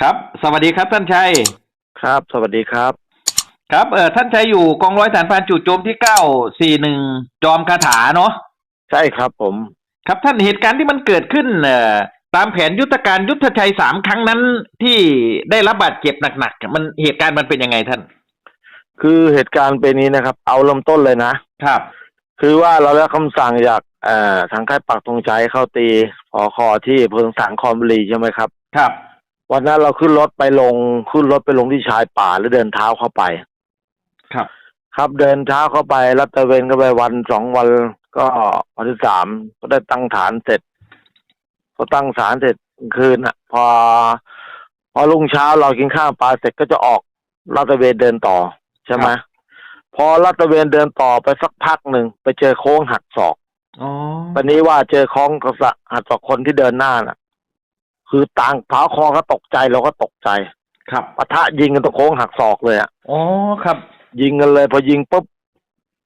ครับ สวัสดีครับท่านชัย ครับ สวัสดีครับ ครับเออท่านชัยอยู่กองร้อยฐานพรานจู่โจมที่เก้าสี่หนึ่งจอมคาถาเนาะใช่ครับผม ครับท่านเหตุการณ์ที่มันเกิดขึ้นเอ่อตามแผนยุทธการยุทธชัยสามครั้งนั้นที่ได้รับบาดเจ็บหนักๆมันเหตุการณ์มันเป็นยังไงท่าน คือเหตุการณ์เป็นนี้นะครับ เอาเริ่มต้นเลยนะครับ คือว่าเราได้คำสั่งจากเอ่อทางค่ายปักธงชัยเข้าตีพอคอที่อำเพิงสังคอมบุรีใช่ไหมครับ ครับ วันนั้นเราขึ้นรถไปลงขึ้นรถไปลงที่ชายป่าแล้วเดินเท้าเข้าไป ครับ ครับเดินเท้าเข้าไปรัดตระเวนกันไปวันสองวันก็วันที่สามก็ได้ตั้งฐานเสร็จพอตั้งฐานเสร็จกลางคืนอะ พอ พอรุ่งเช้าเรากินข้าวปลาเสร็จก็จะออกลาดตระเวนเดินต่อใช่ไหมพอลาดตระเวนเดินต่อไปสักพักหนึ่งไปเจอโค้งหักศอกอ๋อวันนี้ว่าเจอโค้งกระสะหักศอกคนที่เดินหน้าน่ะ คือต่างเท้าคอก็ตกใจเราก็ตกใจครับปะทะยิงกันตรงโค้งหักศอกเลยอะอ๋อครับ ยิงกันเลย พอยิงปุ๊บ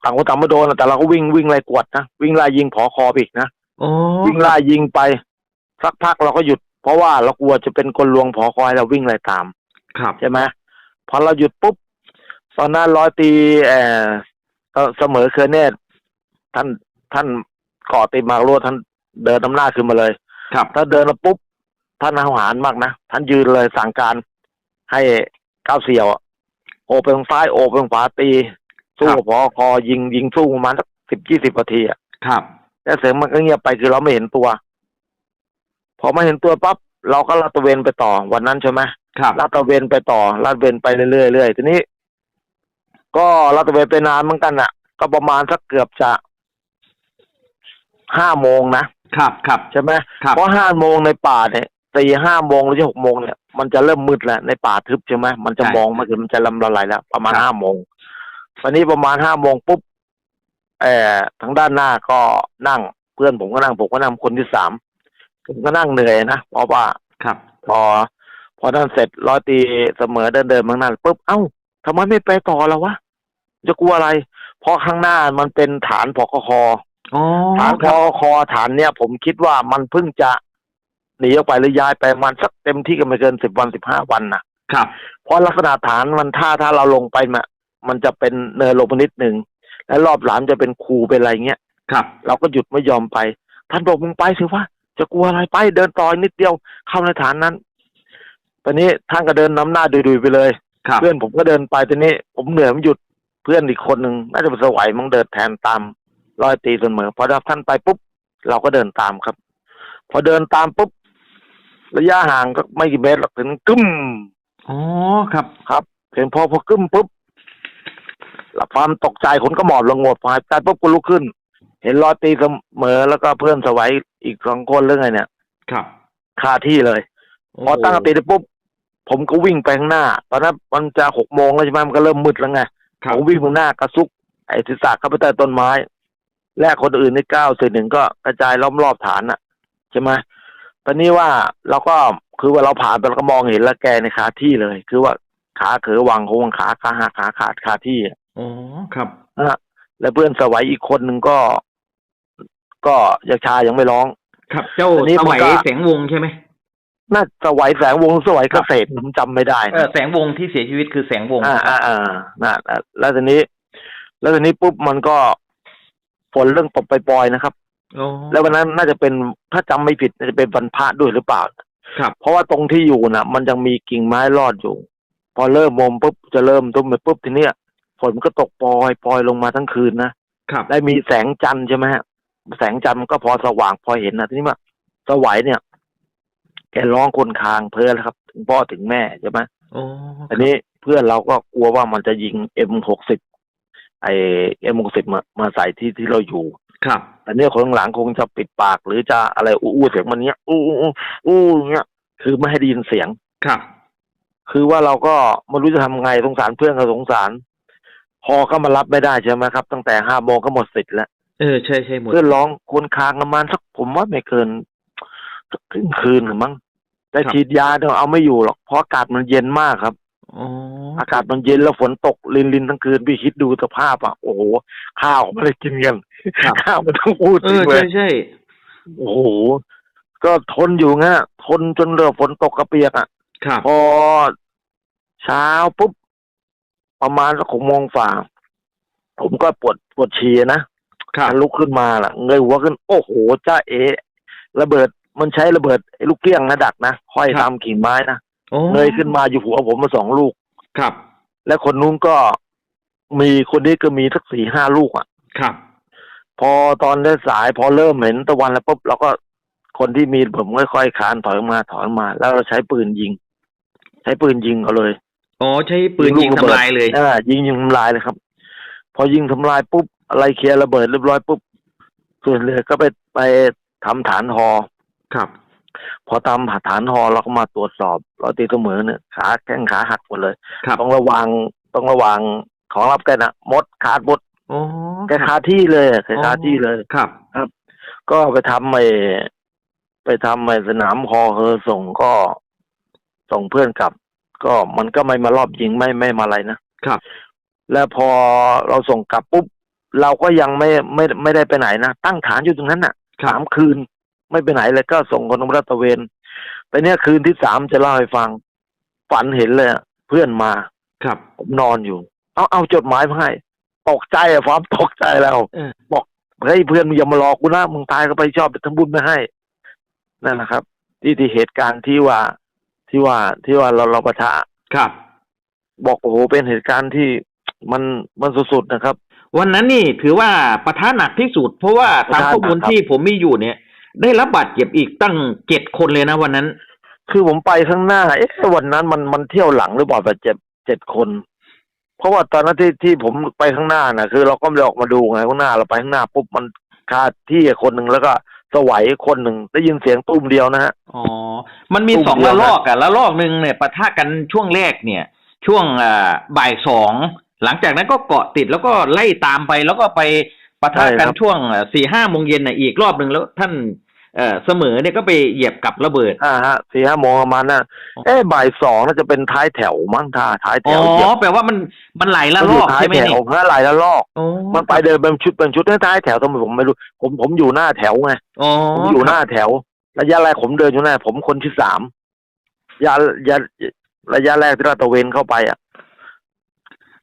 ต่างคนต่างไม่โดนอะแต่เราก็วิ่งวิ่งไล่กวดนะวิ่งไล่ยิงผอคอไปอีกนะอ๋อวิ่งไล่ยิงไปสักพักเราก็หยุด เพราะว่าเรากลัวจะเป็นคนลวงผอคอยเราวิ่งไล่ตาม ครับใช่ไหมพอเราหยุดปุ๊บตอนนั้นร้อยตีเออเอ่อเสมอเครือเนตรท่านท่านก่อติดมากรัวท่านเดินน้ำหน้าขึ้นมาเลย ครับ ถ้าเดินมาปุ๊บ ท่านอาหารมากนะท่านยืนเลยสั่งการให้ก้าวเสี่ยวอะโอไปทางซ้ายโอไปทางขวาตี สู้กับพอคอยิงยิงสู้ประมาณสักสิบยี่สิบนาทีอะครับแล้วเสียงมันก็เงียบไปคือเราไม่เห็นตัว พอไม่เห็นตัวปั๊บเราก็ลาดตระเวนไปต่อวันนั้นใช่ไหมครับลาดตระเวนไปต่อลาดตระเวนไปเรื่อยๆเรื่อยๆทีนี้ ก็ลาดตระเวนไปนานเหมือนกันอะ ก็ประมาณสักเกือบจะห้าโมงนะครับครับใช่ไหมครับเพราะห้าโมงในป่าเนี่ย ตีห้าโมงหรือจะหกโมงเนี่ยมันจะเริ่มมืดแล้วในป่าทึบใช่ไหมมันจะใช่มองไม่เห็นมันจะลำละลายแล้วประมาณครับห้าโมงวันนี้ประมาณห้าโมงปุ๊บเอ่อทางด้านหน้าก็นั่งเพื่อนผมก็นั่งผมก็นั่งคนที่สามผมก็นั่งเหนื่อยนะเพราะว่าครับ พอ พอนั่นเสร็จร้อยตีเสมอเดินเดินมานั่นปุ๊บเอ้าทำไมไม่ไปต่อแล้ววะจะกลัวอะไร เพราะข้างหน้ามันเป็นฐานพกคอ๋อฐานพครับกคฐานเนี่ย ผมคิดว่ามันเพิ่งจะ หนีออกไปหรือย้ายไปประมันสักเต็มที่ก็ไม่เกินสิบวันสิบห้าวันนะครับ เพราะลักษณะฐานมันถ้าถ้าเราลงไปมามันจะเป็นเนินลงมานิดหนึ่งและรอบหลังจะเป็นคูเป็นอะไรเงี้ยครับ เราก็หยุดไม่ยอมไป ท่านบอกมึงไปสิวะจะกลัวอะไรไปเดินต่ออีกนิดเดียวเข้าในฐานนั้นตอนนี้ท่านก็เดินนำหน้าดุยๆไปเลยครับเพื่อนผมก็เดินไปตอนนี้ ผมเหนื่อยไม่หยุดเพื่อนอีกคนหนึ่งน่าจะเป็นสวัยมั้งเดินแทนตามรอยตีเสมอพอรับท่านไปปุ๊บเราก็เดินตามครับ พอเดินตามปุ๊บ ระยะห่างก็ไม่กี่เมตรหรอกถึงกึ้มอ๋อครับ ครับเห็นพอพอกึ้มปุ๊บแล้วความตกใจคนก็หมอบลงหมดพอหายใจปุ๊บก็ลุกขึ้น เห็นรอยตีเสมอแล้วก็เพื่อนสวัยอีกสองคนเรื่องไงเนี่ย ครับคาที่เลยพอตั้งสติได้ปุ๊บผมก็วิ่งไปข้างหน้าตอนนั้นมันจะหกโมงแล้วใช่ไหมมันก็เริ่มมืดแล้วไงครัผบมวิ่งไปหน้ากระซุก ไอ้ศีรษะเข้าไปใต้ต้นไม้ แลกคนอื่นในเก้าส่วนหนึ่งก็กระจายล้อมรอบฐานน่ะใช่ไหมต อนนี้ว่าเราก็คือว่าเราผ่านไปเราก็มองเห็นแล้วแกในคาที่เลย คือว่าขาเขอวางโค้งขาขาหักขาขาดคาที่อะอ๋อครับนะฮะแล้วเพื่อนสวัยอีกคนหนึ่งก็ ก็ยังชายังไม่ร้อง ครับ เจ้าอันนี้สมันมัยก็แสงวงใช่ไหมน่าสวัยแสงวงศ์สวัยครัเกบษตรผมจำไม่ได้เออแสงวงที่เสียชีวิตคือแสงวงอ่าอ่าอ่าน่ะแล้วทีนี้ แล้วทีนี้ปุ๊บมันก็ฝนเรื่องตกไปปล่อยๆนะครับอ๋อ แล้ววันนั้นน่าจะเป็นถ้าจำไม่ผิดน่าจะเป็นวันพระด้วยหรือเปล่าครับ เพราะว่าตรงที่อยู่น่ะ มันยังมีกิ่งไม้รอดอยู่ พอเริ่มมมปุ๊บจะเริ่มตุ้มไปปุ๊บทีเนี้ยฝนมันก็ตกปล่อยปล่อยลงมาทั้งคืนนะครับได้มีแสงจันทร์ใช่ไหมฮะแสงจันทร์มันก็พอสว่างพอเห็นนะทีนี้ว่าสวัยเนี่ย แกร้องคนคางเพลินแล้วครับ ถึงพ่อถึงแม่ใช่ไหมอ๋ออันนี้เพื่อนเราก็กลัวว่ามันจะยิงเอ็มหกสิบไอเอ็มหกสิบมามาใส่ที่ที่เราอยู่ ครับอันนี้คนข้างหลังคงจะปิดปาก หรือจะอะไรอู้อู้เสียงมันเนี้ยอู้อู้อู้อู้เงี้ยคือไม่ให้ได้ยินเสียงครับ คือว่าเราก็ไม่รู้จะทำไงสงสารเพื่อนก็สงสาร พอก็มารับไม่ได้ใช่ไหมครับ ตั้งแต่ห้าโมงก็หมดสิทธิ์แล้วเออใช่ใช่หมดเพื่อนร้องคนคางประมาณสักผมว่าไม่เกินสักครึ่งคืนหรือมั้งแต่ฉีดยาเนี่ยเอาไม่อยู่หรอกเพราะอากาศมันเย็นมากครับอ๋ออากาศมันเย็นแล้วฝนตกลินลินทั้งคืนพี่คิดดูสภาพอะโอ้โหข้าวไม่ได้กินกันครับ ข้าวไม่ต้องพูดเอถึองเลใช่ยใช่โอ้โหก็ทนอยู่งั้นทนจนเรือฝนตกกระเปียกอะครับพอเช้าปุ๊บประมาณสักหกโมงฝ่า ผมก็ปวดปวดฉี่นะครับลุกขึ้นมาล่ะ เงยหัวขึ้น โอ้โหจ้าเอระเบิดมันใช้ระเบิดไอ้ลูกเกี้ยงนะดักนะห้อยครับตามกิ่งไม้นะโอ้เงยขึ้นมาอยู่หัวผมมาสองลูกครับ และคนนู้นก็มีคนนี้ก็มีสักสี่ห้าลูกอะครับ พอตอนได้สายพอเริ่มเห็นตะวันแล้วปุ๊บเราก็คนที่มีผมค่อยๆคลานถอยออกมาถอยออกมา แล้วเราใช้ปืนยิง ใช้ปืนยิงเอาเลยอ๋อใช้ปืนยิงลูกระเบิดทำลายเลยอ่ายิงยิงทำลายเลยครับ พอยิงทำลายปุ๊บอะไรเคลียร์ระเบิดเรียบร้อยปุ๊บส่วนเหลือก็ไปไปทำฐานหอครับ พอทำฐานหอเราก็มาตรวจสอบเราตีเสมอเนี่ยขาแข้งขาหักหมดเลยครับต้องระวังต้องระวังของรับแกนะมดขาดหมด โอ้แกคาที่เลยอะแกคาที่เลยครับก็ไปทำไอ้ไปทำไอ้สนามฮอเฮอส่งก็ส่งเพื่อนกลับ ก็มันก็ไม่มารอบยิงไม่ไม่มาอะไรนะครับ แล้วพอเราส่งกลับปุ๊บเราก็ยังไม่ไม่ไม่ได้ไปไหนนะตั้งฐานอยู่ตรงนั้นน่ะครับสามคืน ไม่ไปไหนเลยก็ส่งคนรัตระเวนไปเนี่ยคืนที่สามจะเล่าให้ฟัง ฝันเห็นเลยอะเพื่อนมาครับผมนอนอยู่ เอาเอาจดหมายมาให้ ตกใจอะฟอมตกใจแล้วเออบอกเฮ้ยเพื่อนมึงอย่ามาหลอกกูนะมึงตายก็ไปชอบไปทำบุญไม่ให้นั่นนะครับ ที่ที่เหตุการณ์ที่ว่าที่ว่าที่ว่าเราเราประทะครับ บอกโอ้โหเป็นเหตุการณ์ที่มันมันสุดๆนะครับ วันนั้นนี่ถือว่าปะทะหนักที่สุด เพราะว่าตามปะทะหนักข้อมูลครับที่ผมมีอยู่เนี่ย ได้รับบาดเจ็บอีกตั้งเจ็ดคนเลยนะวันนั้น คือผมไปข้างหน้าเอ๊ะวันนั้นมันมันเที่ยวหลังหรือเปล่าแบบเจ็บเจ็ดคน เพราะว่าตอนนั้นที่ที่ผมไปข้างหน้าน่ะคือ เราก็ไม่ได้ออกมาดูไงข้างหน้าเราไปข้างหน้าปุ๊บมันคาที่คนหนึ่งแล้วก็สวัยคนหนึ่งได้ยินเสียงตุ้มเดียวนะฮะอ๋อมันมีตุ้มสองเดียวระนะลอกอะระลอกหนึ่งเนี่ยปะทะกันช่วงแรกเนี่ย ช่วงอ่าบ่ายสองหลังจากนั้นก็เกาะติดแล้วก็ไล่ตามไปแล้วก็ไปปะทะกันช่วงสี่ห้าโมงเย็นน่ะอีกรอบหนึ่งแล้วท่าน เอ่อเสมอเนี่ยก็ไปเหยียบกับระเบิด อ่าฮะสี่ห้าโมงประมาณนั้นเอ๊ะบ่ายสองน่าจะเป็นท้ายแถวมั้งท่าท้ายแถอ๋อวเหยียบแปลว่ามันมันไหลละมันลอยู่อกท้ายใช่ไหมแถนี่วเมื่อไหร่ละลอกอ๋อมันไปเดินเป็นชุดเป็นชุดท้ายแถวทำไมผมไม่รู้ ผมผมอยู่หน้าแถวไง อ๋อผมอยู่หน้าแถว ระยะแรกผมเดินอยู่หน้า ผมคนที่สามยาระระยะแรกที่เราตระเวนเข้าไปอะ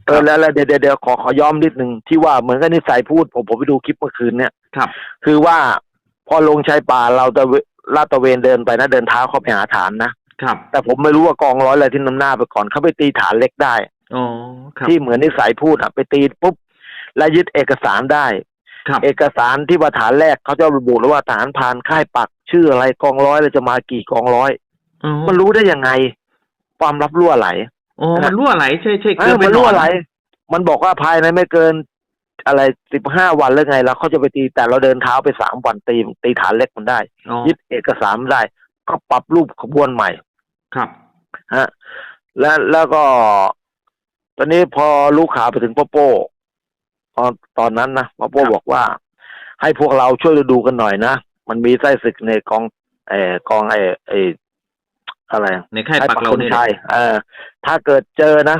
เออแล้วแล้วเดี๋ยวเดี๋ยวเดี๋ยวขอขอย้อมนิดหนึ่งที่ว่าเหมือนกับนิสัยพูด ผมผมไปดูคลิปเมื่อคืนเนี่ย ครับ คือว่า พอลงชายป่าเราตะเวลาดตระเวนเดินไปนะเดินเท้าเข้าไปหาฐานนะครับ แต่ผมไม่รู้ว่ากองร้อยอะไรที่นำหน้าไปก่อนเขาไปตีฐานเล็กได้อ๋อครับที่เหมือนนิสัยพูดอะไปตีปุ๊บแล้วยึดเอกสารได้ครับเอกสารที่ว่าฐานแรกเขาจะระบุเลยว่าฐานพรานค่ายปัก ชื่ออะไรกองร้อยเราจะมากี่กองร้อยอ๋อมันรู้ได้ยังไง ความลับรั่วไหลอ๋อมันรั่วไหลใช่ใช่เอคืออเป็มันนหนรั่อวนไหล มันบอกว่าภายในไม่เกิน อะไรสิบห้าวันหรือไงแล้วเขาจะไปตีแต่เราเดินเท้าไปสามวันตีตีฐานเล็กมันได้อ๋อยึดเอกสารมันได้ ก็ปรับรูปขบวนใหม่ ครับฮะและแล้วก็ ตอนนี้พอลูกข่าวไปถึงพ่อโป้ตอนตอนนั้นนะพ่อโป้ครับบอกว่า ให้พวกเราช่วยดูกันหน่อยนะ มันมีไส้ศึกในกองเออกองไอไออะไร ในค่ายปักเราคนเนี่ยชัยเออถ้าเกิดเจอนะ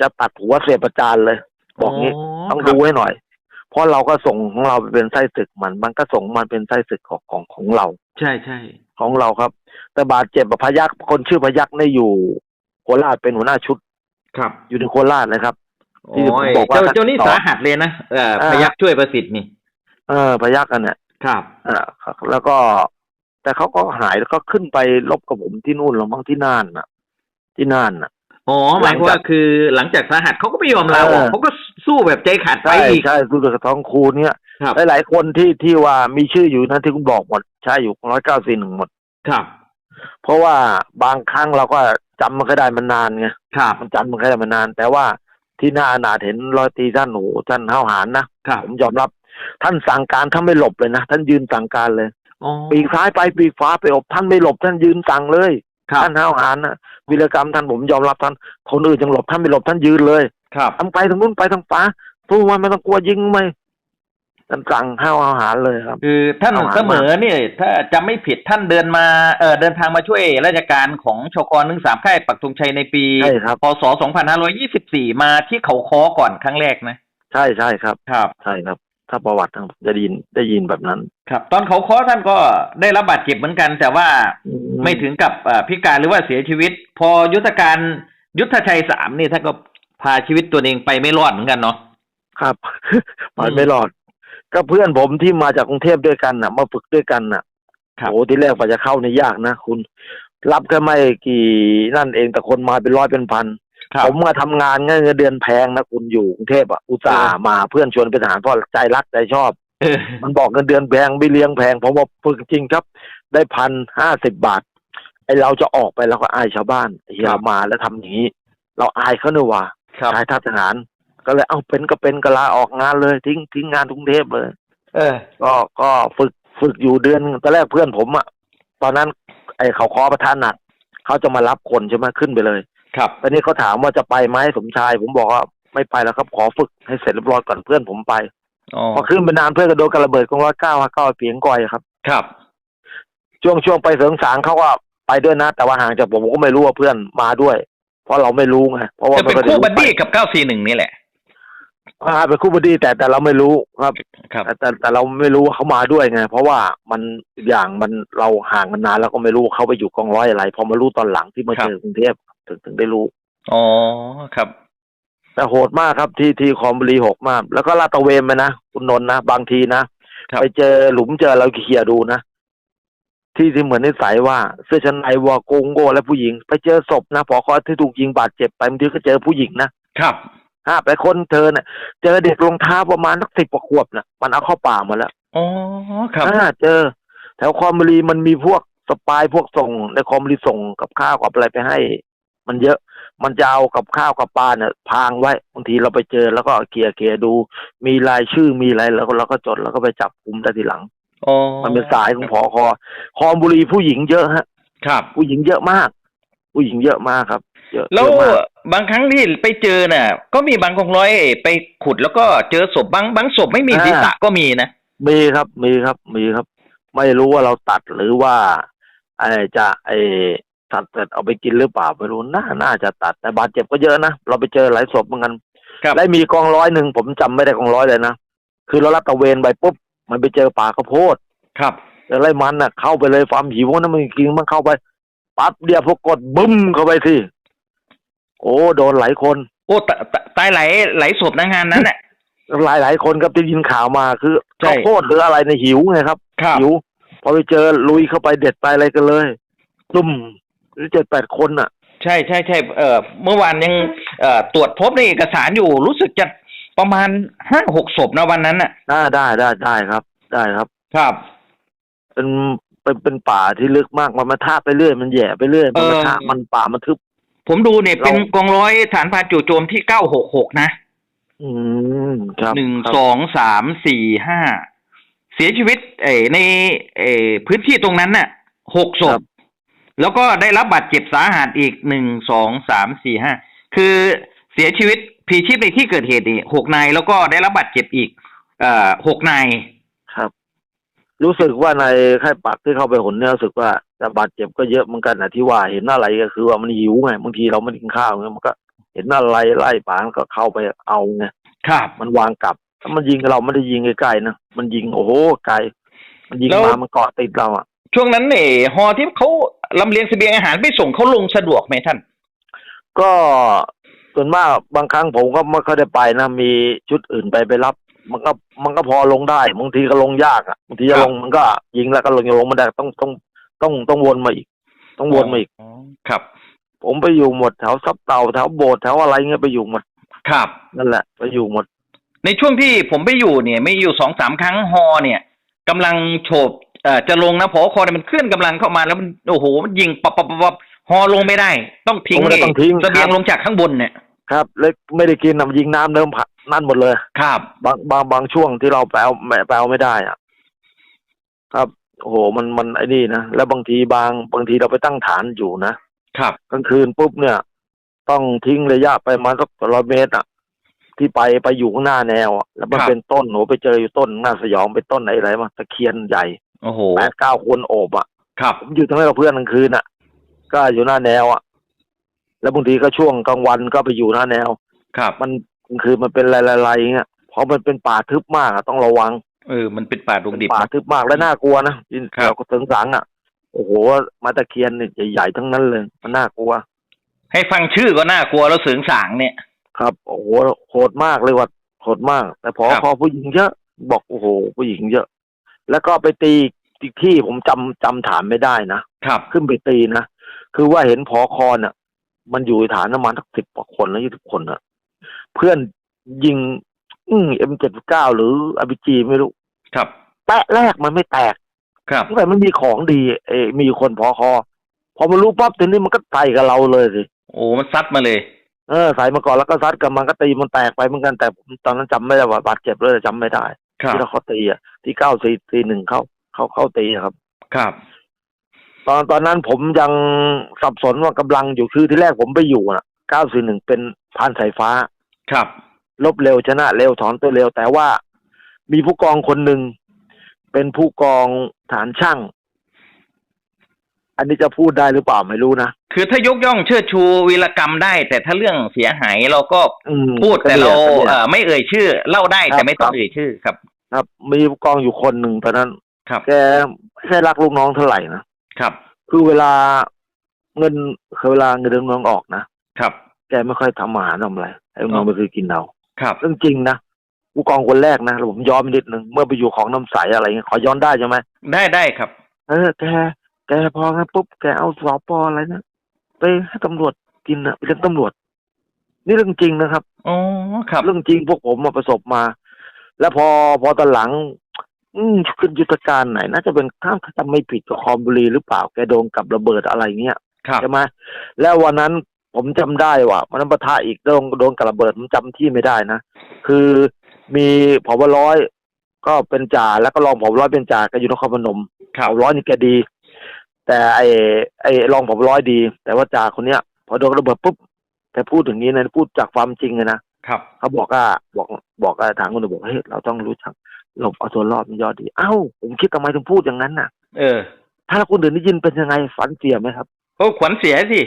จะตัดหัวเสียประจานเลย บอกงี้ ต้องครับดูให้หน่อย เพราะเราก็ส่งของเราไปเป็นไส้ศึกมัน มันก็ส่งมันเป็นไส้ศึกของของของเรา ใช่ใช่ของเราครับ แต่บาดเจ็บอะพยักคนชื่อพยักเนี่ยอยู่โคราชเป็นหัวหน้าชุด ครับ อยู่ในโคราชนะครับที่โอ้ผมยบอกว่าเจ้าเจ้านี่ต่อสาหัสเลยนะเอ่ออ่าพยักช่วยประสิทธิ์นี่เออพยักกันเนี่ยครับอ่าแล้วก็ แต่เขาก็หายแล้วก็ขึ้นไปลบกับผมที่นู่นหรือมั้งที่น่านน่ะ ที่น่านน่ะอ๋อหมายความว่าคือหลังจากสาหัสเขาก็ไม่ยอมลาออกเออเขาก็ สู้แบบใจขาดไปใช่อีก ใช่สุดกับท้องคูเนี่ยครับหลายๆคนที่ที่ว่ามีชื่ออยู่นะที่คุณบอกหมดใช่อยู่ร้อยเก้าสี่หนึ่งหมด ครับ เพราะว่าบางครั้งเราก็จำมันก็ได้มันนานไงครับ มันจำมันก็ได้มันนาน แต่ว่าที่หน้าอนาถเห็นร้อยตรีท่านโหท่านห้าวหาญนะครับผมยอมรับ ท่านสั่งการท่านไม่หลบเลยนะท่านยืนสั่งการเลย อ๋อปีกซ้ายไปปีกขวาไปอบท่านไม่หลบท่านยืนสั่งเลย ครับท่านห้าวหาญนะวิรกรรมท่านผมยอมรับท่านคนอื่นจังหลบท่านไม่หลบท่านยืนเลย ครับทำไปทางนู้นไปทางฟ้าสู้มันไม่ต้องกลัวยิงไหมท่านสั่งห้าวหาญเลยครับ คือท่านเอาหาเสมอเนี่ยถ้าจำไม่ผิดท่านเดินมาเอ่อเดินทางมาช่วยราชการของชกหนึ่งสามค่ายปักธงชัยในปีใช่ครับพศสองพันห้าร้อยี่สิบสี่มาที่เขาคอก่อนครั้งแรกนะ ใช่ใช่ครับ ครับใช่ครับ ถ้าประวัตินะผมจะได้ยินได้ยินแบบนั้น ครับ ตอนเขาเคอท่านก็ได้รับบาดเจ็บเหมือนกัน แต่ว่าไม่ถึงกับเอ่อพิการหรือว่าเสียชีวิต พอยุทธการยุทธชัยสามนี่ท่านก็ พาชีวิตตัวเองไปไม่รอดเหมือนกันเนาะครับไปอืมไม่รอด ก็เพื่อนผมที่มาจากกรุงเทพด้วยกันน่ะ มาฝึกด้วยกันน่ะครับโอ้ที่แรกกว่าจะเข้าในยยากนะคุณ รับแค่ไม่กี่นั่นเองแต่คนมาเป็นร้อยเป็นพันครับผมมาทำงานเงินเดือนแพงนะคุณอยู่กรุงเทพอะอุตส่าห์มาเพื่อนชวนเป็นทหารเพราะใจรักใจชอบเออมันบอกเงินเดือนแพงไม่เลี้ยงแพงผมบอกฝึกจริงครับ ได้พันห้าสิบบาทไอเราจะออกไปเราก็อายชาวบ้านเฮียมาแล้วทำอย่างนี้ เราอายเขาเนอะว่ะครับ ชายทหาร ก็เลยเอาเป็นก็เป็นก็ลาออกงานเลย ทิ้งทิ้งงานกรุงเทพเลย เออ ก็ก็ฝึกฝึกอยู่เดือนตอนแรกเพื่อนผมอะตอนนั้น ไอเขาคอประธานหนักเขาจะมารับคนใช่ไหมขึ้นไปเลย ครับตอนนี้เขาถามว่าจะไปไหมสมชาย ผมบอกว่าไม่ไปแล้วครับขอฝึกให้เสร็จเรียบร้อยก่อนเพื่อนผมไปอ๋อพอขึ้นไปนานเพื่อนก็โดนกระเบิดกองร้อยเก้าเก้าเปียงก่อยครับ ครับ ช่วงช่วงไปเสริงสางเขาก็ไปด้วยนะ แต่ว่าห่างจากผมผมก็ไม่รู้ว่าเพื่อนมาด้วย เพราะเราไม่รู้ไงเพราะว่าจะเป็นไม่ไคู่บัดดี้กับเก้าสี่หนึ่งนี่แหละอ่าเป็นคู่บัดดี้แต่แต่เราไม่รู้ครับครับแต่แต่แต่เราไม่รู้ว่าเขามาด้วยไงเพราะว่ามันอีกอย่างมันเราห่างกันนานแล้วก็ไม่รู้ว่าเขาไปอยู่กองร้อยอะไรพอมารู้ตอนหลังที่มาครับเจอกรุงเทพถึงถึงได้รู้อ๋อครับ แต่โหดมากครับที่ที่คอมบุรีหกมาก แล้วก็ลาดตระเวนไปนะคุณนนท์นะบางทีนะครับไปเจอหลุมเจอเราเคลียร์ดูนะ ที่ที่เหมือนนิสัยว่าเสื้อชั้นในวัวโกงโก้และผู้หญิง ไปเจอศพนะพอคอที่ถูกยิงบาดเจ็บไปบางทีก็เจอผู้หญิงนะครับห้าไปคนเธอเนะ่ะเจอเด็กรองเท้าประมาณสักสิบกว่าขวบนะมันเอาเข้าป่ามาแล้วอ๋อครับอ่าเจอ แถวคอมบุรีมันมีพวกสปายพวกส่งในคอมบุรีส่งกับข้าวกับอะไรไปให้ มันเยอะมันจะเอากับข้าวกับปลาเนี่ยพางไว้บางทีเราไปเจอแล้วก็เกลี่ยเกลี่ยดู มีรายชื่อมีอะไรแล้วก็เราก็จดแล้วก็ไปจับกลุ่มได้ทีหลังอ๋อ มันเป็นสายของพอคอคอมบุรีผู้หญิงเยอะฮะ ครับ ผู้หญิงเยอะมาก ผู้หญิงเยอะมากครับเยอะแล้วเยอะมากบางครั้งที่ไปเจอน่ะ ก็มีบางกองร้อยไปขุดแล้วก็เจอศพบางบางศพไม่มีศีรษะก็มีนะมีครับมีครับมีครับ ไม่รู้ว่าเราตัดหรือว่าไอ้จะไอ้ตัดเสร็จเอาไปกินหรือเปล่าไม่รู้น่าน่าจะตัดแต่บาดเจ็บก็เยอะนะเราไปเจอหลายศพเหมือนกันครับและมีกองร้อยหนึ่งผมจำไม่ได้กองร้อยเลยนะคือเราลัดตระเวนไปปุ๊บ มันไปเจอป่าข้าวโพดครับเจอไรมันน่ะ เข้าไปเลยความหิวนะมันกินมันเข้าไปปั๊บเดียวพวกกดบึ้มเข้าไปสิโอ้โดนหลายคน โอ้ตาตาตายหลายหลายศพนะงานนั้นน่ะหลายหลายคนครับที่ยินข่าวมาคือใช่ข้าวโพดหรืออะไรในยหิวไงครับครับหิวพอไปเจอลุยเข้าไปเด็ดไปอะไรกันเลยตุ่มหรือเจ็ดแปดคนน่ะ ใช่ใช่ใช่เอ่อเมื่อวานยังเอ่อตรวจพบในเอกสารอยู่รู้สึกจะ ประมาณห้าหกศพนะวันนั้นน่ะ ได้ได้ได้ได้ครับ ได้ครับ ครับ เป็นเป็นเป็นป่าที่ลึกมากมันมาทากไปเรื่อยมันแหย่ไปเรื่อยมันมาเออ ทากมันป่ามันทึบ ผมดูเนี่ยเราเป็นกองร้อยฐานพรานจู่โจมที่เก้าหกหกนะอืมครับหนึ่งครับสองสามสี่ห้าเสียชีวิตเออในเออพื้นที่ตรงนั้นน่ะหกศครัพบแล้วก็ได้รับบาดเจ็บสาหัสอีกหนึ่งสองสามสี่ห้าคือเสียชีวิต พลีชีพในที่เกิดเหตุนี่หกนายแล้วก็ได้รับบาดเจ็บอีก เอ่อหกนายครับ รู้สึกว่าในค่ายปักที่เข้าไปหนเนี่ยรู้สึกว่าแต่บาดเจ็บก็เยอะเหมือนกันนะที่ว่าเห็นอะไรก็คือว่ามันหิวไงบางทีเราไม่ได้กินข้าวไงมันก็ เห็นอะไรไล่ป่ามันก็เข้าไปเอาไงครับ มันวางกลับถ้ามันยิงเราไม่ได้ยิงใกล้ๆนะมันยิงโอ้โหไกลมันยิงแล้ว มามันเกาะติดเราอะ ช่วงนั้นเนี่ยฮอที่เขาลำเลียงเสบียงอาหารไปส่งเขาลงสะดวกไหมท่าน ก็ ส่วนมากบางครั้งผมก็ไม่ค่อยได้ไปนะมีชุดอื่นไปไปรับ มันก็มันก็พอลงได้บางทีก็ลงยากอะบางทีจะครับลงมันก็ยิงแล้วก็ลงจะลงไม่ได้ต้องต้องต้องต้องวนมาอีก ต้องวนมาอีกครับ ผมไปอยู่หมดแถวซับเต่าแถวโบสถ์แถวอะไรเงี้ยไปอยู่หมดครับนั่นแหละ ไปอยู่หมด ในช่วงที่ผมไปอยู่เนี่ย ไม่อยู่สองสามครั้งฮอเนี่ยกำลังโฉบเอ่อจะลงนะพอคอเนี่ยมันเคลื่อนกำลังเข้ามาแล้วมันโอ้โหมันยิงปับปับปับปับ ฮอลงไม่ได้ ต้องทิ้งลงไม่ได้เอต้องทิ้งเสบียงครับ ลงจากข้างบนเนี่ย ครับแล้วไม่ได้กินนะมันยิงน้ำเริ่มผักนั่นหมดเลย ครับ บางบางบางช่วงที่เราแปลแปลไม่ได้อะครับโอ้โหมันมันไอ้นี่นะแล้วบางทีบางบางทีเราไปตั้งฐานอยู่นะครับ กลางคืนปุ๊บเนี่ย ต้องทิ้งระยะไปประมาณสักร้อยเมตรอะ ที่ไปไปอยู่ข้างหน้าแนวอะแล้วมันครับ เป็นต้นโหไปเจออยู่ต้นหน้าสยองเป็นต้นไหนอะไรมาตะเคียนใหญ่โอ้โห แปดเก้าคนโอบอะครับ ผมอยู่ทั้งนั้นกับเพื่อนกลางคืนอะ ก็อยู่หน้าแนวอะ แล้วบางทีก็ช่วงกลางวันก็ไปอยู่หน้าแนว ครับ มันกลางคืนมันเป็นลายๆๆอย่างเงี้ยพเพราะมันเป็นป่าทึบมากอะต้องระวัง เออ มันเป็นป่าดงดิบ ป่าเนอะทึบมากและน่ากลัวนะที่ครับเราก็ถึงสังอะ โอ้โหไมาตะเคียนเนี่ยใหญ่ๆทั้งนั้นเลย มันน่ากลัว ให้ฟังชื่อก็น่ากลัวแล้วเสืองสางเนี่ย ครับ โอ้โห โหดมากเลยว่าโหดมาก แต่พอครับพอผู้หญิงเยอะ บอกโอ้โห ผู้หญิงเยอะ แล้วก็ไปตีอีกที่ผมจำจำฐานไม่ได้นะครับ ขึ้นไปตีนะ คือว่าเห็นพอคอน่ะ มันอยู่ในฐานประมาณสักสิบกว่าคนแล้วยี่สิบคนอะ เพื่อนยิงเอ็มเจ็ดเก้าหรืออาบีจีไม่รู้ ครับ แปะแรกมันไม่แตก ครับตั้งแต่มันมีของดี เอยมีคนพอคอ พอมารู้ปั๊บทีนี้มันก็ไต่กับเราเลยสิ โอ้มันซัดมาเลย เออใส่มาก่อนแล้วก็ซัดกับมันก็ตีมันแตกไปเหมือนกันแต่ผมตอนนั้นจำไม่ได้ว่าบาดเจ็บเลยจำไม่ได้ครับที่เราเขาตีอะที่เก้าสี่สี่หนึ่งเข้าเข้าเข้าตีอะครับ ครับ ตอนตอนนั้นผมยังสับสนว่ากำลังอยู่คือที่แรกผมไปอยู่น่ะเก้าสี่หนึ่งเป็นพานสายฟ้า ครับ ลบเร็วชนะเร็วถอนตัวเร็ว แต่ว่ามีผู้กองคนหนึ่งเป็นผู้กองฐานช่าง อันนี้จะพูดได้หรือเปล่าไม่รู้นะ คือถ้ายกย่องเชิดชูวีรกรรมได้ แต่ถ้าเรื่องเสียหายเราก็อืมพูดแต่ก็เรานี่ยก็นี่ยเอ่อไม่เอ่ยชื่อ เล่าได้ครับแต่ไม่ต้องครับเอ่ยชื่อครับ ครับ มีผู้กองอยู่คนหนึ่งตอนนั้น ครับ แกไม่ใช่รักลูกน้องเท่าไหร่นะ ครับ คือเวลาเงินคือเวลาเงินเดือนน้องออกนะครับ แกไม่ค่อยทำอาหารทำอะไรให้ลูกน้องไปซื้อกินเอาครับเรื่องจริงนะผู้กองคนแรกนะแล้วผมย้อนไปนิดนึงเมื่อไปอยู่ของน้ำใสอะไรเงี้ยขอย้อนได้ใช่ไหมได้ได้ครับ เออแกแกพองั้นปุ๊บแกเอาสอปออะไรนะไปให้ตำรวจกินอะไปเลี้ยงตำรวจ นี่เรื่องจริงนะครับอ๋อครับ เรื่องจริงพวกผมมาประสบมา แล้วพอพอตอนหลัง อืมขึ้นยุทธการไหน น่าจะเป็นถ้าจำไม่ผิดก็คอมบุรีหรือเปล่าแกโดนกับระเบิดอะไรเงี้ยครับ ใช่ไหมแล้ววันนั้นผมจำได้ว่าวันนั้นปะทะอีกโดนโดนกับระเบิดผมจำที่ไม่ได้นะคือมีผบร้อยก็เป็นจ่าแล้วก็รองผบร้อยเป็นจ่าก็อยู่นครพนม ครัผบบร้อยนี่แกดี แต่ไอไอรองผบร้อยดี แต่ว่าจ่าคนเนี้ย พอโดนระเบิดปุ๊บแกพูดอย่างนี้นะพูดจากความจริงเลยนะครับ เขาบอกว่าบอก บอกกับทางคนอื่นบอกเฮ้ยเราต้องรู้จักหลบเอาตัวรอดมันยอดดี เอ้า ผมคิดทำไมถึงพูดอย่างนั้นน่ะ เออ ถ้าคนอื่นได้ยินเป็นยังไงฝันเสียไหมครับโอ้ขวัญเสียสิ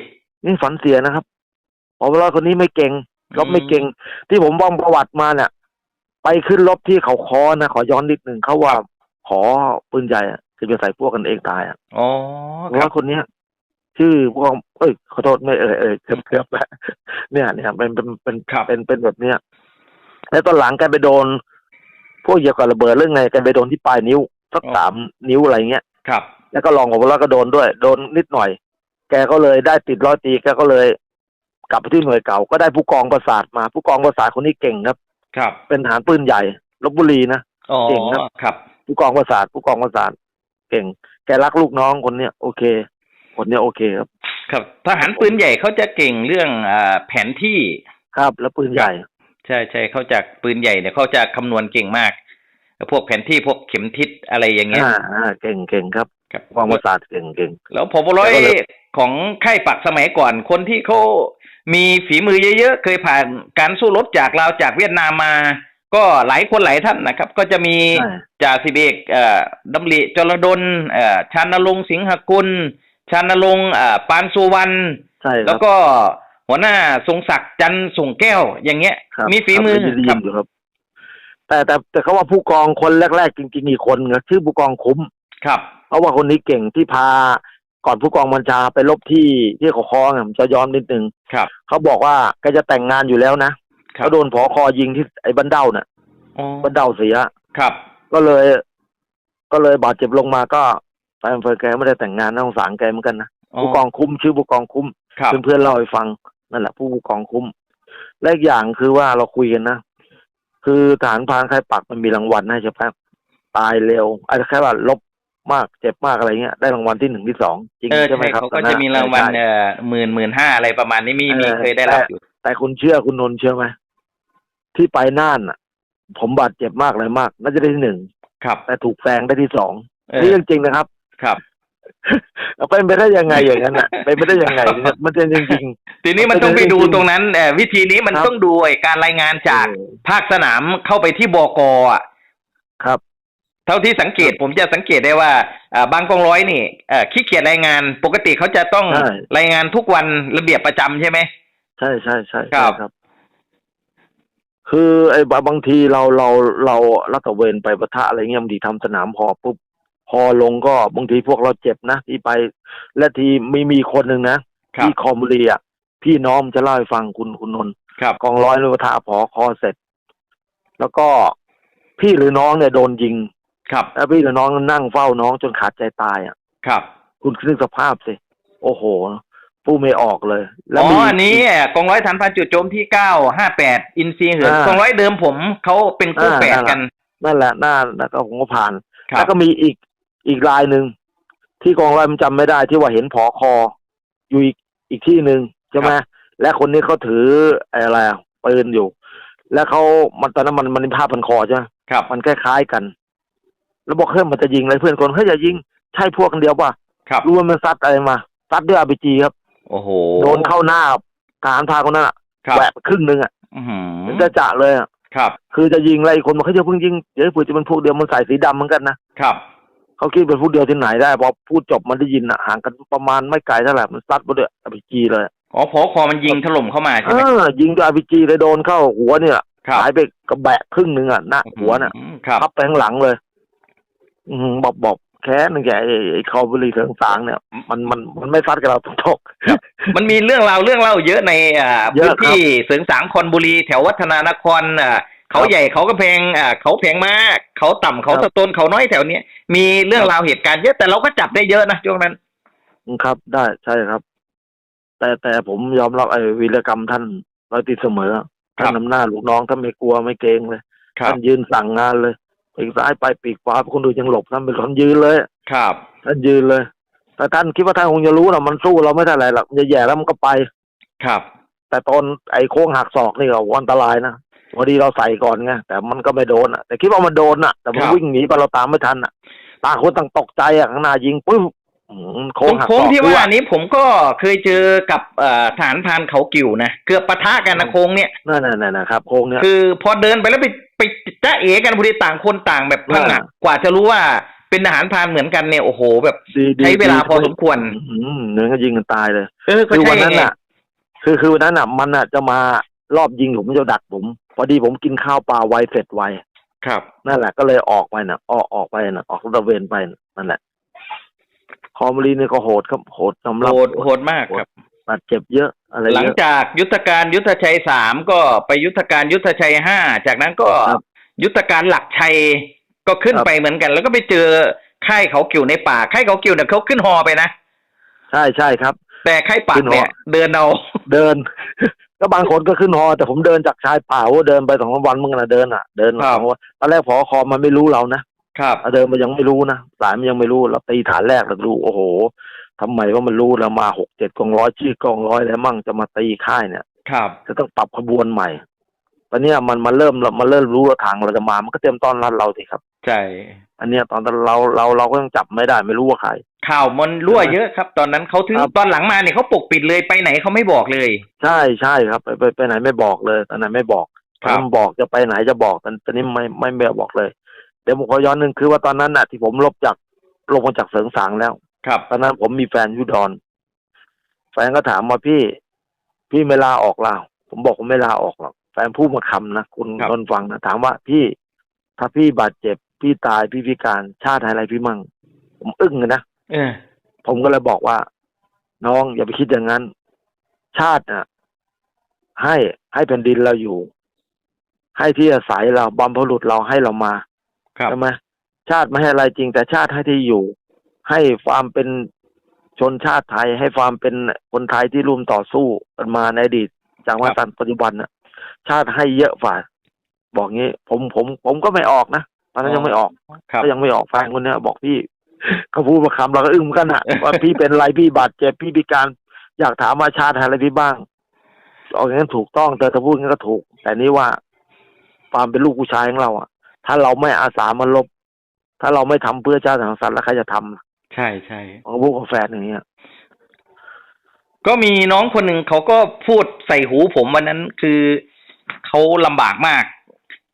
นี่ฝันเสียนะครับผบร้อยคนนี้ไม่เก่งรบไม่เก่ง ที่ผมบ้องประวัติมาเนี่ยไปขึ้นรบที่เขาคอนะขอย้อนนิดหนึ่งเขาว่าขอปืนใหญ่อะคือจะใส่พวกกันเองตายอะอ๋อเพคราะรับว่าคนเนี้ยชื่อผู้กองเอ้ยขอโทษไม่เอ่ยเอ่ยเกือบเกือบแล้วเนี่ยเนี่ยเป็นเป็นเป็นครับเป็นเป็นแบบเนี้ย แล้วตอนหลังแกไปโดน พวกเหยียบกับระเบิดเรื่องไงแกไปโดนที่ปลายนิ้วสักสามนิ้วอะไรเงี้ยครับ แล้วก็ลองของเราก็โดนด้วย โดนนิดหน่อย แกก็เลยได้ติดร้อยตีแกก็เลย กลับไปที่หน่วยเก่า ก็ได้ผู้กองประสาทมา ผู้กองประสาทคนนี้เก่งครับ ครับ เป็นทหารปืนใหญ่ลบบุรีนะอ๋อเก่งครับครับ ผู้กองประสาทผู้กองประสาทเก่ง แกรักลูกน้องคนเนี้ยโอเค คนเนี้ยโอเคครับ ครับทหารปืนใหญ่เขาจะเก่งเรื่องอ่าแผนที่ครับ แล้วปืนใหญ่ ใช่ใช่เขาจากปืนใหญ่เนี่ยเขาจะคำนวณเก่งมาก พวกแผนที่พวกเข็มทิศอะไรอย่างเงี้ยอ่าอ่าเก่งเก่งครับครับผู้กองประสาทเก่งเก่งแล้วพบร้อยแล้วก็เลยของค่ายปักสมัยก่อนคนที่เขามีฝีมือเยอะๆ เคยผ่านการสู้รบจากลาวจากเวียดนามมา ก็หลายคนหลายท่านนะครับ ก็จะมีใช่จ่าสิบเอกเอ่อดำริจรดลเอ่อชานรงค์สิงหกุลชานรงค์เอ่อปานสุวรรณใช่คแล้รัวบก็ หัวหน้าทรงศักดิ์จันทร์ส่งแก้ว อย่างเงี้ย ครับมีฝีมือครับได้ยินครับอยู่ครับ แต่แต่แต่เขาว่าผู้กองคนแรก ๆ จริงๆอีกคนนะชื่อผู้กองคุ้ม ครับ เพราะว่าคนนี้เก่งที่พาก่อนผู้กองบัญชาไปลบที่ที่เขาคอไงผมจะย้อนนิดนึงครับ เขาบอกว่าแกจะแต่งงานอยู่แล้วนะเขาโดนผอคอยิงที่ไอ้บันเดาเนี่ยอ๋อบันเดาเสีย ครับ ก็เลย ก็เลยบาดเจ็บลงมาก็แฟนเฟิร์นแกไม่ได้แต่งงานน่าสงสารแกเหมือนกันนะผู้กองคุ้มชื่อผู้กองคุ้มครับ เพื่อนๆเล่าให้ฟัง นั่นแหละผู้กองคุ้มและอีกอย่างคือว่าเราคุยกันนะคือฐานพรานใครปักมันมีรางวัลให้ใช่ไหมตายเร็วอาจจะแค่ว่าลบมากเจ็บมากอะไรเงี้ยได้รางวัลที่หนึ่งที่สองจริงเออใช่ไหมใช่ครับเขาก็ตอนนั้จะนมีรางวัลใช่เอ่อหมื่นหมื่นห้าอะไรประมาณนี้มีมีเออเคยได้รับอยู่แต่คุณเชื่อคุณนนท์เชื่อไหมที่ไปน่านอะ ผมบาดเจ็บมากเลยมาก น่าจะได้ที่หนึ่งครับ แต่ถูกแซงได้ที่สองเออนี่เรื่องจริงนะครับ ครับ เป็นไปได้ยังไงอย่างนั้นอะเป็นไปได้ยังไงเนี่ยมันเป็นจริงทีนี้มันต้องไปดูตรงนั้นเอ่อวิธีนี้มันครับต้องดูไอ้การรายงานๆจากเออภาคสนามเข้าไปที่บกอะครับ เท่าที่สังเกตผมจะสังเกตได้ว่าอ่าบางกองร้อยนี่เอ่อขี้เกียจรายงานปกติเขาจะต้องใช่รายงานทุกวันระเบียบประจำใช่ไหมใช่ใช่ใช่ครับใช่ครับคือไอ้บางทีเราเราเรารัตระเวนไปปะทะอะไรเงี้ยบางทีทำสนามพอปุ๊บ พอลงก็บางทีพวกเราเจ็บนะที่ไป และทีมีมีคนหนึ่งนะครับที่คอมบุรีอะพี่น้องจะเล่าให้ฟังคุณคุณนนท์ครับกองร้อยนปะทะพอคอเสร็จ แล้วก็พี่หรือน้องเนี่ยโดนยิง ครับ แล้วพี่หรือน้องนั่งเฝ้าน้องจนขาดใจตายอะ ครับ คุณนึกสภาพสิ โอ้โหผู้ไม่ออกเลย แล้วอ๋อมีอันนี้กองร้อยฐานพันจุดโจมที่เก้าห้าแปดอินซีเหินอ่ากองร้อยเดิมผมเขาเป็นคู่อ่าแฝดกันนั่นแหละหน้าแล้วก็ผมก็ผ่านครัแล้บวก็มีอีก อีกรายหนึ่งที่กองร้อยมันจำไม่ได้ที่ว่าเห็นผอคอ อยู่อีกอีกที่หนึ่งใช่ไหมและคนนี้เขาถืออะไรอะปืนอยู่ แล้วเขามันตอนนั้นมันมันมีผ้าพันคอใช่ไหมครับมันคล้ายๆกัน แล้วบอกเฮ้ยมันจะยิงเลยเพื่อนคนเฮ้ยอย่ายิงใช่พวกคนเดียวป่ะครับรู้ว่ามันซัดอะไรมาซัดด้วยอาร์พีจีครับ โอ้โหโดนเข้าหน้าทหารพาคนนั้นอะครับแหวกไปครึ่งหนึ่งอะอื้อหือมันจะจะเลยอะครับ คือจะยิงอะไรอีกคนมันเขาจะเพิ่งยิงเดี๋ยวเผื่อจะเป็นพวกเดียวมันใส่สีดำเหมือนกันนะครับ เขาคิดเป็นผู้เดียวที่ไหนได้พอพูดจบมันได้ยินอะห่างกันประมาณไม่ไกลเท่าไหร่มันซัดมาด้วยอาร์พีจีเลยอ๋อพอคอมันยิงถล่มเข้ามาใช่เอไหมอยิงด้วยอาร์พีจีเลยโดนเข้าหัวเนี่ยครับหายไปกระแบะครึ่งหนึ่งอะหน้าหัวน่ะอืมครับพับไปข้างหลังเลย อืมบอกบอกแค้นแกไอ้ไอ้คอบุรีเถิงสางเนี่ย มันมันมันไม่ซัดกับเราตรงกมันมีเรื่องราวเรื่องเล่าเยอะในอ่าเยพื้อะนที่เสริงสางคอนบุรีแถววัฒนานครอ่า เขาใหญ่เขาก็แพงอ่าเขาแพงมาก เขาต่ำเขาครับสะตนเขาน้อยแถวเนี้ยมีเรื่องราวเหตุการณ์เยอะแต่เราก็จับได้เยอะนะช่วงนั้นอืมครับได้ใช่ครับ แต่แต่ผมยอมรับไอ้วีรกรรมท่านร้อยตีเสมอครับท่านนำหน้าลูกน้องท่านไม่กลัวไม่เกรงเลยครับท่านยืนสั่งงานเลยปีกซ้ายไปปีกขวาคนดูยังหลบท่านเป็นคนยืนเลย ครับท่านยืนเลยแต่ท่านคิดว่าท่านคงจะรู้นะมันสู้เราไม่ได้อะไรหรอกมันจะแย่แล้วมันก็ไป ครับ แต่ตอนไอ้โค้งหักศอกนี่ก็อันตรายนะ พอดีเราใส่ก่อนไงแต่มันก็ไม่โดนอะ แต่คิดว่ามันโดนอะ แต่มันครับ วิ่งหนีไปเราตามไม่ทันอะต่างคนต่างตกใจอะข้างหน้ายิงปุ๊บอืมตโค้รงงหักศโค้งอกที่ด้วว่ายนี้ผมก็เคยเจอกับเอ่อฐานพรานเขากิ่วนะเกือบปะทะกันนะโค้งเนี่ย นั่นน่ะนั่นนะครับโค้งเนี่ยคือพอเดินไปแล้วไปไปจ้าเอกันพอดีต่างคนต่างแบบพังอะอ่า กว่าจะรู้ว่าเป็นทหารพรานเหมือนกันเนี่ยโอ้โห แบบดีดีใช้เวลาดีพอสมควร อืมเนื้อก็ยิงกันตายเลย เออก็คือใช่วันนั้นไง น่ะ คือคือวันนั้นน่ะ มันน่ะจะมา รอบยิงผมจะดักผม พอดีผมกินข้าวปลาไวเสร็จไวครับ นั่นแหละก็เลยออกไปน่ะออกออกไปน่ะออกตระเวนไปน่ะนั่นแหละคอมรีนี่ก็โหดครับโหดสำหรับโหดโหดมากครับ บาดเจ็บเยอะอะไรหลังเยอะ จากยุทธการยุทธชัยสามก็ไปยุทธการยุทธชัยห้าจากนั้นก็ครับยุทธการหลักชัยก็ขึ้นครับ ไปเหมือนกัน แล้วก็ไปเจอค่ายเขากิ่วในป่าค่ายเขากิ่วเนี่ยเขาขึ้นฮอไปนะ ใช่ใช่ครับ แต่ค่ายปัขึ้กนฮอเนี่ย เดินเอา เดิน ก็บางคนก็ขึ้นฮอแต่ผมเดินจากชายป่าว่าเดินไปสองสามวันมึงนะเดินอะ เดินครับสองวันตอนแรกพอคอมันไม่รู้เรานะครับเดินมันยังไม่รู้นะสายมันยังไม่รู้เราตีฐานแรกเราดูโอ้โหทำไมว่ามันรู้แล้วมาหกเจ็ดกองร้อยชื่อกองร้อยแล้วมั่งจะมาตีค่ายเนี่ย ครับ จะต้องปรับขบวนใหม่ ตอนเนี้ยมันมาเริ่มมันเริ่มรู้ว่าทางเราจะมามันก็เตรียมต้อนรับเราสิครับ ใช่ อันเนี้ยตอนเราเราเราก็ยังจับไม่ได้ไม่รู้ว่าใครข่าวมันรั่วเยอะครับ ตอนนั้นเขาถึงครับตอนหลังมาเนี่ยเขาปกปิดเลยไปไหนเขาไม่บอกเลย ใช่ใช่ครับ ไปไปไปไหนไม่บอกเลยตอนไหนไม่บอกครับตอนบอกจะไปไหนจะบอกตอนตอนนี้ไม่ไม่ไม่บอกเลยเดี๋ยวผมขอย้อนหนึ่งคือว่าตอนนั้นน่ะ ที่ผมลบจากลงมาจากเสริงสางแล้ว ครับ ตอนนั้นผมมีแฟนอยุดอนแฟนก็ถามมาพี่ พี่ไม่ลาออกล่ะผมบอกผมไม่ลาออกหรอกแฟนพูดมาคำนะคุณครับคนฟังนะถามว่าพี่ถ้าพี่บาดเจ็บ พี่ตายพี่พิการชาติอะไรพี่มั่งผมอึ้งเลยนะเออผมก็เลยบอกว่า น้องอย่าไปคิดอย่างนั้น ชาติน่ะ ให้ให้แผ่นดินเราอยู่ ให้ที่อาศัยเราบำพบุรุษเราให้เรามาครับใช่ไหมชาติไม่ให้อะไรจริง แต่ชาติให้ที่อยู่ ให้ความเป็นชนชาติไทย ให้ความเป็นคนไทยที่ร่วมต่อสู้กันมาในอดีตจากมาตันปัจจุบันน่ะ ชาติให้เยอะฝ่าบอกงี้ ผมผมผมก็ไม่ออกนะ ตอนนั้นยังไม่ออกครับก็ยังไม่ออกแฟนคนเนี้ยบอกพี่เขาพูดมาคำเราก็อึ้งเหมือนกันอะว่าพี่เป็นอะไรพี่บาดเจ็บพี่พิการ อยากถามว่าชาติอะไรพี่บ้างออกอย่างนั้นถูกต้องแต่ถ้าพูดงั้นก็ถูก แต่นี่ว่าความเป็นลูกผู้ชายของเราอะถ้าเราไม่อาสามาลบ ถ้าเราไม่ทำเพื่อชาติสังสรรค์แล้วใครจะทำใช่ใช่ของพูดกับแฟนอย่างเงี้ยก็มีน้องคนหนึ่งเขาก็พูดใส่หูผมวันนั้นคือเขาลำบากมาก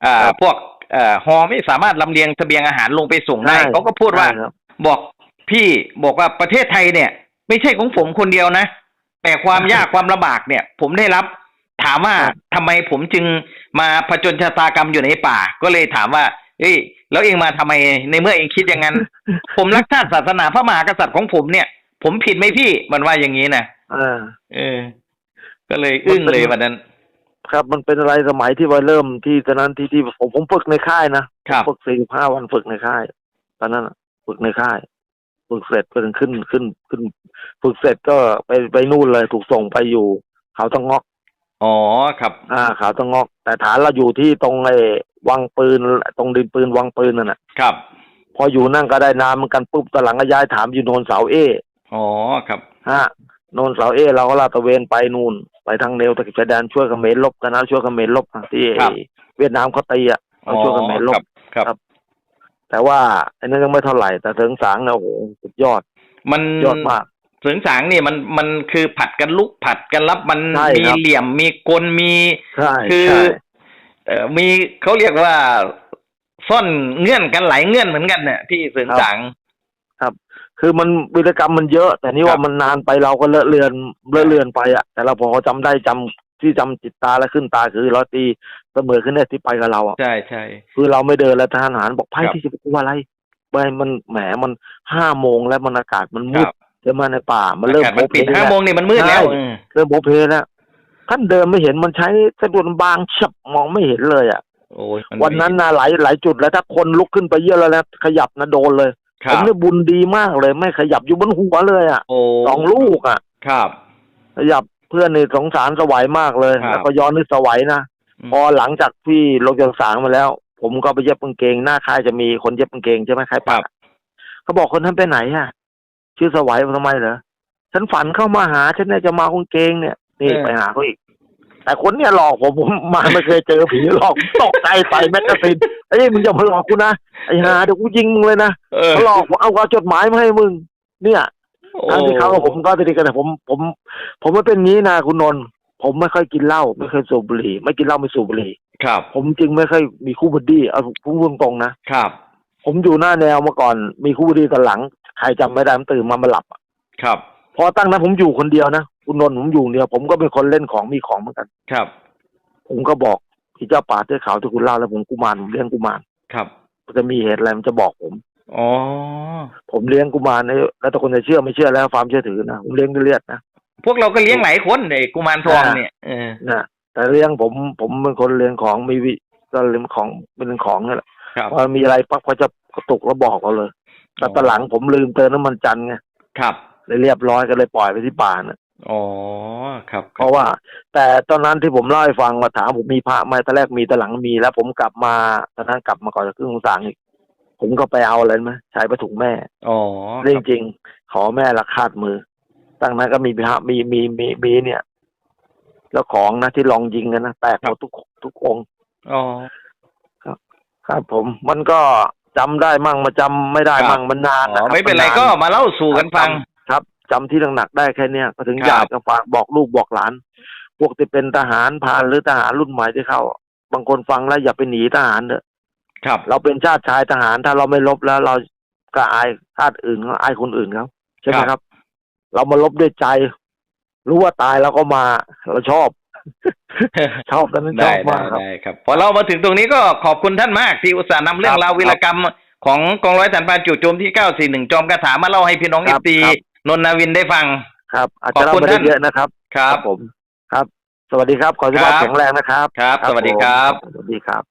อ่าครับพวก เอ่อฮอไม่สามารถลำเลียงเสบียงอาหารลงไปส่งได้ใช่เขาก็พูดว่าใช่ครับ บอกพี่บอกว่าประเทศไทยเนี่ย ไม่ใช่ของผมคนเดียวนะ แต่ความยากความลำบากเนี่ย ผมได้รับถามว่าครับทำไมผมจึงมาผจญชะตากรรมอยู่ในป่า ก็เลยถามว่าเอ้ยแล้วเองมาทำไมในเมื่อเองคิดอย่างนั้น ผมรักชาติศาสนาพระมหากษัตริย์ของผมเนี่ย ผมผิดไหมพี่มันว่าอย่างนี้นะเออเออ ก็เลยอึ้งเลยวันนั้น ครับมันเป็นอะไรสมัยที่ว่าเริ่มที่ตอนนั้นที่ที่ผมผมฝึกในค่ายนะครับฝึกสี่ห้าวันฝึกในค่าย ตอนนั้นน่ะฝึกในค่าย ฝึกเสร็จก็ถึงขึ้นขึ้นขึ้น ฝึกเสร็จก็ไปไปนู่นเลยถูกส่งไปอยู่ เขาต้องงอกอ๋อครับ อ่าเขาต้องงอก แต่ฐานเราอยู่ที่ตรงไอ้วังปืน ตรงดินปืนวังปืนนั่นน่ะครับ พออยู่นั่งก็ได้น้ำเหมือนกันปุ๊บตอนหลังก็ย้ายถามอยู่โนนเสาเออ๋อครับฮะโนนเสาเอเราก็ลาดตระเวนไปนู่น ไปทางแนวตะกิจชายแดนช่วยเขมรลบกันนะช่วยเขมรลบอะที่ครับเวียดนามเขาตีอะอ๋อเราช่วยเขมรลครับบครับครับ แต่ว่าไอ้นั้นยังไม่เท่าไหร่ แต่เถิงสางเนี่ยโอ้โหสุดยอด มันยอดมากเสริงสางเนี่ยมันมันคือผัดกันลุกผัดกันรับมันใช่มีครับเหลี่ยมมีกลมีใช่คือใช่เอ่อมีเขาเรียกว่าซ่อนเงื่อนกันหลายเงื่อนเหมือนกันเนี่ยที่เสริงสาง คือมันวิรกรรมมันเยอะ แต่นี่ครับว่ามันนานไปเราก็เลอะเลือนเลอะเลือนไปอะแต่เราพอจำได้จำที่จำจิตตาและขึ้นตาคือร้อยตีเสมอขึ้นเนี่ยที่ไปกับเราอะใช่ใช่คือเราไม่เดินแล้วทหารบอกไพ่ครับที่จะไปกลัวอะไรไปมันแหมมันห้าโมงแล้วมันอากาศมันคมืดรับใช่ไหมในป่ามันเริ่มอากาศมันปิดโผล่ห้าแล้วโมงนี่มันมืดแล้วใช่เออเริ่มโผเพแล้วท่านเดินไม่เห็นมันใช้สะดวนบางฉับมองไม่เห็นเลยอะโอ้ยมัวันนั้นนะหลายหลายจุดแล้วถ้าคนลุกขึ้นไปเยอะแล้วนะขยับนะโดนเลยค ผรับมเนี่ยบุญดีมากเลย ไม่ขยับอยู่บนหัวเลยอะโอ้สองลูกอะ ครับ ขยับเพื่อนนี่สงสารสวัยมากเลยครับแล้วก็ย้อนนึกสวัยนะอืมพอหลังจากที่ลงจากสางมาแล้ว ผมก็ไปเย็บกางเกงหน้าค่ายจะมีคนเย็บกางเกงใช่ไหมค่ายครัปับกเขาบอกคนท่านไปไหนอะ ชื่อสวัยทำไมเหรอฉันฝันเข้ามาหาฉันเนี่ยจะมาเอากางเกงเนี่ย นี่เออไปหาเขาอีก แต่คนเนี่ยหลอกผมผมมาไม่เคยเจอผีหลอกตกใจใส่แมกกาซีนไอ้ยมึงอย่ามาหลอกกูนะไอ้หาเดี๋ยวกูยิงมึงเลยนะเออเขาหลอกผมเอาเอาจดหมายมาให้มึง เนี่ยทั้งที่เขากับผมก็ติดกันแต่ผมผม ผมไม่เป็นงี้นะคุณนนท์ผมไม่ค่อยกินเหล้าไม่เคยสูบบุหรี่ไม่กินเหล้าไม่สูบบุหรี่ครับ ผมจึงไม่ค่อยมีคู่บัดดี้เอาพูดตรงๆนะครับ ผมอยู่หน้าแนวมาก่อน มีคู่บัดดี้ตอนหลัง ใครจำไม่ได้มันตื่นมามาหลับอะครับ พอตั้งนั้นผมอยู่คนเดียวนะ คุณนนท์ผมอยู่คนเดียวผมก็เป็นคนเล่นของมีของเหมือนกัน ครับ ผมก็บอกพี่เจ้าป่าเจ้าเขาที่คุณเล่าแล้วผมกุมารผมเลี้ยงกุมารครับจะมีเหตุอะไรมันจะบอกผมอ๋อผมเลี้ยงกุมารเนี่ยแล้วแต่คนจะเชื่อไม่เชื่อแล้วความเชื่อถือนะผมเลี้ยงด้วยเลือดนะพวกเราก็เลี้ยงหลายคนไอ้กุมารทองเนี่ยเออนะแต่เลี้ยงผมผมเป็นคนเลี้ยงของมีวิก็เลี้ยงของเป็นของนี่แหละครับพอมีอะไรปั๊บเขาจะกระตุกแล้วบอกเราเลยแต่ตอนหลังผมลืมเติมน้ำมันจันทร์ไงครับเลยเรียบร้อยก็เลยปล่อยไปที่ป่านะ อ๋อครับเพราะว่า แต่ตอนนั้นที่ผมเล่าให้ฟังว่าถามผมมีพระไหมตอนแรกมีตอนหลังมี แล้วผมกลับมาตอนนั้นกลับมาก่อนจะขึ้นองศาอีกผมก็ไปเอาอะไรไหมใช้ประถุงแม่อ๋อเรื่องจริง ขอแม่ละคาดมือ ตั้งนั้นก็มีพระมีมีมีมีเนี่ย แล้วของนะที่ลองยิงกันนะแตกหมดทุกทุกองค์อ๋อครับผมมันก็จำได้มั่งมาจำไม่ได้ครับมั่งมันนานอ๋นะอครับไม่เป็นไราก็มาเล่าสู่กันฟังครับ จำที่หนักๆได้แค่เนี้ยก็ถึงครับอยากจะฝากบอกลูกบอกหลาน พวกที่เป็นทหารพรานหรือทหารรุ่นใหม่ที่เข้า บางคนฟังแล้วอย่าไปหนีทหารเถอะครับ เราเป็นชาติชายทหารถ้าเราไม่ลบแล้ว เราก็อายชาติอื่นเขาอายคนอื่นเขาใช่ไหมครับครับ เรามาลบด้วยใจ รู้ว่าตายแล้วก็มาเราชอบชอบกันนั้นชได้อบได้มากครับได้ครับ พอเรามาถึงตรงนี้ก็ขอบคุณท่านมากที่อุตส่าห์นำเรื่องครับราววีรกรรมของกองร้อยสันปานจู่โจมที่941จอมกระถามาเล่าให้พี่น้องคเอรัฟบซีครับ นนทนาวินได้ฟัง ครับ อาจขอจะบเล่าคุณไม่ได้ท่านเยอะนะครับ ครับผม ครับ สวัสดีครับ ขอให้สุขภาพครับแข็งแรงนะครับ ครับ สวัสดีครับผมสวัสดีครับ